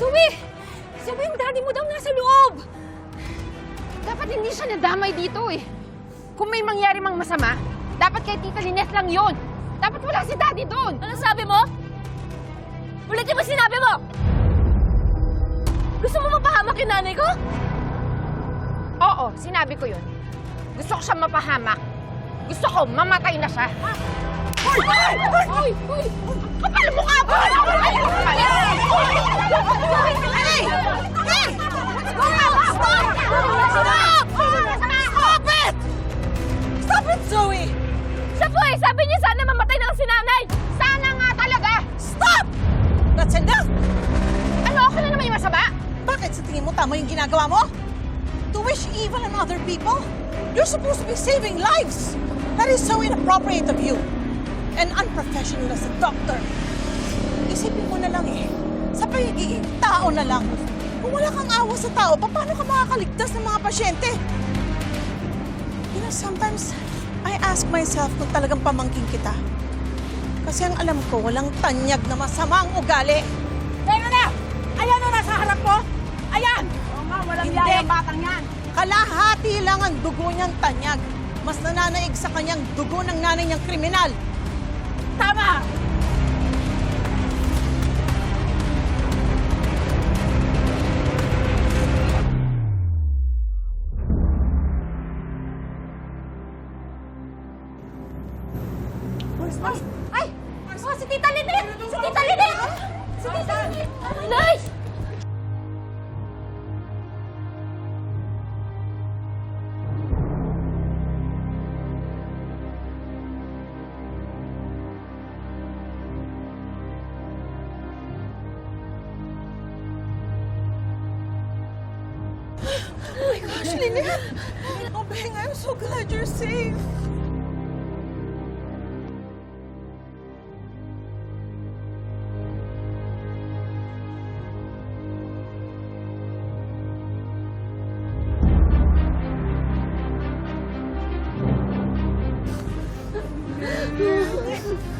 Zoe! Zoe, yung daddy mo daw nasa loob! Dapat hindi siya nadamay dito eh. Kung may mangyari mang masama, dapat kay Tita Lynette lang yon. Dapat wala si daddy doon! Ano sabi mo? Ulitin mo sinabi mo! Gusto mo mapahamak yung nanay ko? Oo, sinabi ko yun. Gusto ko siya mapahamak. Gusto ko, mamatay na siya. Ah! Hoy! Hoy! Hoy! Kapal mo ka! Kapal! Kapal! That's enough! Ano, okay na naman yung masama? Bakit sa tingin mo tama yung ginagawa mo? To wish evil on other people? You're supposed to be saving lives! That is so inappropriate of you. And unprofessional as a doctor. Isipin mo na lang eh, sa pagiging tao na lang. Kung wala kang awa sa tao, paano ka makakaligtas ng mga pasyente? You know, sometimes I ask myself kung talagang pamangking kita. Kasi ang alam ko, walang tanyag na masama ang ugali. Ayan na! Ayan na nasa harap ko! Ayan! Oo nga, walang Hindi. yayang batang yan. Kalahati lang ang dugo niyang tanyag. Mas nananaig sa kanyang dugo ng nanay niyang kriminal. Ay! Oh, si Tita! Si Tita! Si Tita! Nay! Oh my gosh, Lynette! Oh, Beng, I'm so glad you're safe. Thank.